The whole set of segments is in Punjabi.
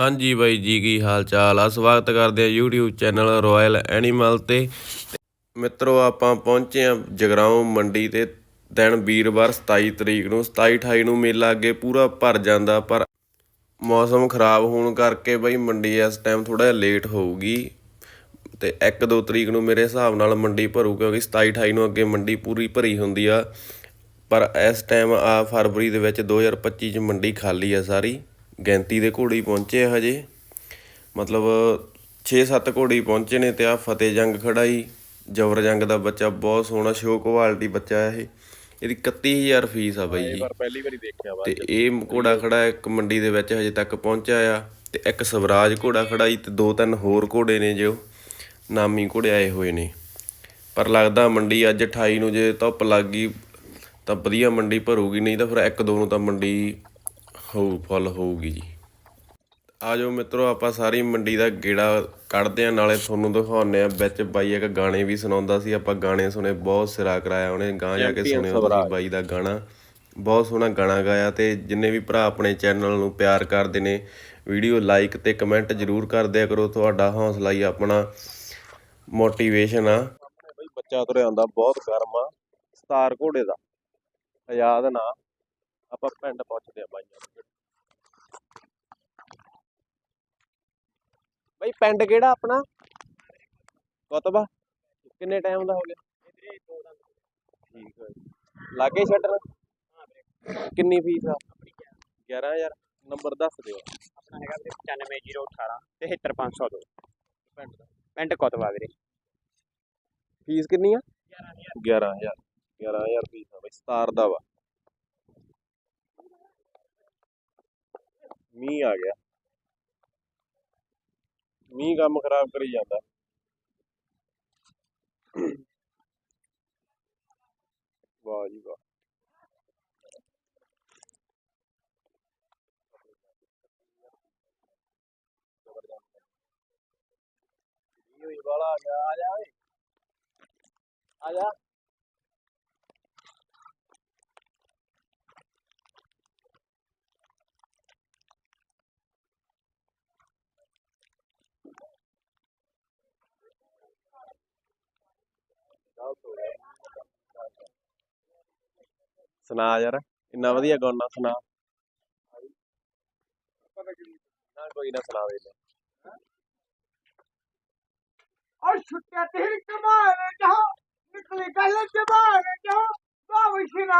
ਹਾਂਜੀ ਬਾਈ ਜੀ, ਕੀ ਹਾਲ ਚਾਲ? ਆ ਸਵਾਗਤ ਕਰਦੇ ਆ YouTube ਚੈਨਲ ਰਾਇਲ ਐਨੀਮਲ ਤੇ। ਮਿੱਤਰੋ, ਆਪਾਂ ਪਹੁੰਚੇ ਆ ਜਗਰਾਉਂ ਮੰਡੀ ਤੇ। ਦਿਨ ਵੀਰਵਾਰ 27 ਤਰੀਕ ਨੂੰ 27 28 ਨੂੰ ਮੇਲਾ ਅੱਗੇ ਪੂਰਾ ਭਰ ਜਾਂਦਾ, ਪਰ ਮੌਸਮ ਖਰਾਬ ਹੋਣ ਕਰਕੇ ਬਈ ਮੰਡੀ ਇਸ ਟਾਈਮ ਥੋੜਾ ਜਿਹਾ ਲੇਟ ਹੋਊਗੀ। ਤੇ 1-2 ਤਰੀਕ ਨੂੰ ਮੇਰੇ ਹਿਸਾਬ ਨਾਲ ਮੰਡੀ ਭਰੂ, ਕਿਉਂਕਿ 27 28 ਨੂੰ ਅੱਗੇ ਮੰਡੀ ਪੂਰੀ ਭਰੀ ਹੁੰਦੀ ਆ। ਪਰ ਇਸ ਟਾਈਮ ਆ ਫਰਵਰੀ ਦੇ ਵਿੱਚ 2025 ਚ ਮੰਡੀ ਖਾਲੀ ਆ ਸਾਰੀ। ਗਿਣਤੀ ਦੇ ਘੋੜੇ ਹੀ ਪਹੁੰਚੇ ਆ ਹਜੇ। ਮਤਲਬ 6-7 ਘੋੜੇ ਹੀ ਪਹੁੰਚੇ ਨੇ ਤੇ ਆ ਫਤਿਹ ਜੰਗ ਖੜਾ ਹੀ। ਜਵਰ ਜੰਗ ਦਾ ਬੱਚਾ ਬਹੁਤ ਸੋਹਣਾ ਸ਼ੋ ਕੁਆਲਿਟੀ ਬੱਚਾ ਹੈ ਇਹ। ਇਹਦੀ 31000 ਫੀਸ ਆ ਬਾਈ ਜੀ। ਪਹਿਲੀ ਵਾਰੀ ਦੇਖਿਆ ਵਾ ਤੇ ਇਹ ਘੋੜਾ ਖੜਾ ਇੱਕ ਮੰਡੀ ਦੇ ਵਿੱਚ ਹਜੇ ਤੱਕ ਪਹੁੰਚਿਆ ਆ। ਤੇ ਇੱਕ ਸਵਰਾਜ ਘੋੜਾ ਖੜਾ ਈ ਤੇ ਦੋ ਤਿੰਨ ਹੋਰ ਘੋੜੇ ਨੇ ਜੋ ਨਾਮੀ ਘੋੜੇ ਆਏ ਹੋਏ ਨੇ। ਪਰ ਲੱਗਦਾ ਮੰਡੀ ਅੱਜ 28 ਨੂੰ ਜੇ ਧੁੱਪ ਲੱਗ ਗਈ ਤਾਂ ਵਧੀਆ ਮੰਡੀ ਭਰੂਗੀ ਨਹੀਂ ਤਾਂ ਫਿਰ ਇੱਕ ਦੋ ਨੂੰ ਤਾਂ ਮੰਡੀ ਹੋਊ ਫੁੱਲ ਹੋਊਗੀ ਜੀ। ਆਜੋ ਮਿੱਤਰੋ ਆਪਾਂ ਸਾਰੀ ਮੰਡੀ ਦਾ ਗੇੜਾ ਕੱਢਦੇ ਆ ਨਾਲੇ ਤੁਹਾਨੂੰ ਦਿਖਾਉਂਦੇ ਆ ਵਿੱਚ ਬਾਈ ਇੱਕ ਗਾਣੇ ਵੀ ਸੁਣਾਉਂਦਾ ਸੀ ਆਪਾਂ ਗਾਣੇ ਸੁਣੇ ਬਹੁਤ ਸਿਰਾ ਕਰਾਇਆ ਉਹਨੇ ਗਾਂ ਜਾ ਕੇ ਤੁਸੀਂ ਬਾਈ ਦਾ ਗਾਣਾ। ਬਹੁਤ ਸੋਹਣਾ ਗਾਣਾ ਗਾਇਆ ਤੇ ਜਿੰਨੇ ਵੀ ਭਰਾ ਆਪਣੇ ਚੈਨਲ ਨੂੰ ਪਿਆਰ ਕਰਦੇ ਨੇ ਵੀਡੀਓ ਲਾਈਕ ਤੇ ਕਮੈਂਟ ਜਰੂਰ ਕਰ ਦਿਆ ਕਰੋ ਤੁਹਾਡਾ ਹੌਸਲਾ ਹੀ ਆਪਣਾ ਮੋਟੀਵੇਸ਼ਨ ਆ। ਬਈ ਬੱਚਾ ਤੁਰਿਆ ਆਉਂਦਾ ਬਹੁਤ ਗਰਮ ਆ। ਸਤਾਰ ਘੋੜੇ ਦਾ ਆਜ਼ਾਦ ਨਾ ਆਪਾਂ ਪਿੰਡ ਪਹੁੰਚਦੇ ਆ ਬਾਈਆਂ ਬਈ ਪਿੰਡ ਕਿਹੜਾ ਆਪਣਾ? ਕੁਤਬਾ। ਕਿੰਨੇ ਟਾਈਮ ਦਾ ਹੋ ਗਿਆ? ਠੀਕ ਹੈ ਜੀ। ਲਾਗੇ ਛੱਡਣਾ ਕਿੰਨੀ ਫੀਸ ਆ? 11000 ਨੰਬਰ ਦੱਸ ਦਿਓ। ਆਪਣਾ ਹੈਗਾ ਵੀਰੇ 95018 73502 ਪਿੰਡ ਦਾ। ਪਿੰਡ ਕੋਤਵਾ ਵੀਰੇ। ਫੀਸ ਕਿੰਨੀ ਆ? 11000 11000 ਫੀਸ ਆ ਬਈ ਸਤਾਰ ਦਾ ਵਾ। ਮੀਂਹ ਆ ਗਿਆ। ਮੀਂਹ ਕੰਮ ਖਰਾਬ ਕਰੀ ਜਾਂਦਾ। ਵਾਹ ਜੀ ਵਾਹ। ਹੋਈ ਵਾਲਾ ਆ ਜਾ ਆ ਜਾ। ਸੁਣਾ ਯਾਰ ਇੰਨਾ ਵਧੀਆ ਗਾਉਣਾ ਸੁਣਾ ਨਾ ਕੋਈ ਨਾ ਸੁਣਾ ਦੇ ਲੈ और छुट्टियां तेरी कमान जहाँ निकली गल जबान जहाँ बाविश ना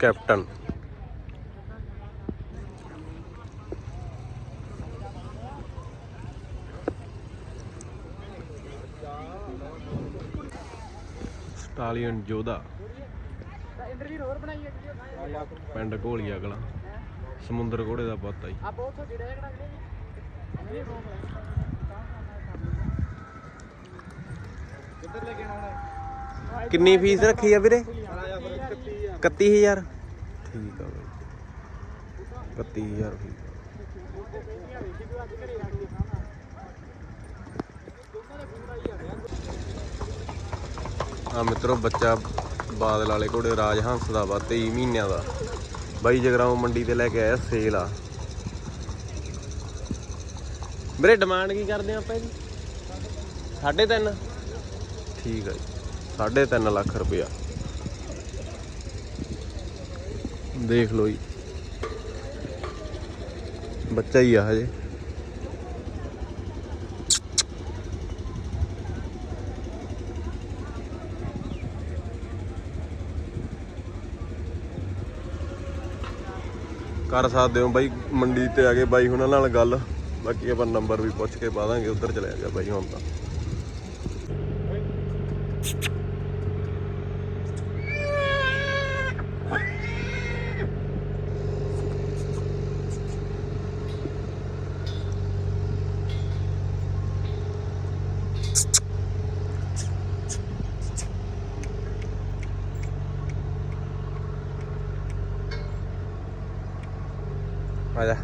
ਕੈਪਟਨ। ਸਟਾਲੀਅਨ ਜੋਧਾ ਪਿੰਡ ਘੋਲੀਆ ਕਲਾਂ। ਸਮੁੰਦਰ ਘੋੜੇ ਦਾ ਪਤਾ ਹੀ ਕਿੰਨੀ ਫੀਸ ਰੱਖੀ ਆ ਵੀਰੇ? 31000 ਠੀਕ ਆ ਬਾਈ। 31000 ਫੀਸ ਆ। ਮਿੱਤਰੋ ਬੱਚਾ ਬਾਦਲ ਵਾਲੇ ਘੋੜੇ ਰਾਜ ਹੰਸ ਦਾ ਵਾ 23 ਮਹੀਨਿਆਂ ਦਾ। ਬਾਈ ਜਗਰਾਉਂ ਮੰਡੀ ਤੇ ਲੈ ਕੇ ਆਇਆ ਸੇਲ ਆ। ਵੀਰੇ ਡਿਮਾਂਡ ਕੀ ਕਰਦੇ ਆ ਆਪਾਂ ਇਹਦੀ? 3.5 ਠੀਕ ਆ ਜੀ। 3.5 ਲੱਖ ਰੁਪਇਆ। ਦੇਖ ਲਓ ਜੀ। ਬੱਚਾ ਹੀ ਆ ਹਜੇ। ਕਰ ਸਕਦੇ ਹੋ ਬਾਈ, ਮੰਡੀ ਤੇ ਆ ਕੇ ਬਾਈ ਹੁਣਾਂ ਨਾਲ ਗੱਲ। ਬਾਕੀ ਆਪਾਂ ਨੰਬਰ ਵੀ ਪੁੱਛ ਕੇ ਪਾ ਦਾਂਗੇ, ਉੱਧਰ ਚਲੇ ਗਿਆ ਬਾਈ ਹੁਣ ਤਾਂ। ਆ ਜਾ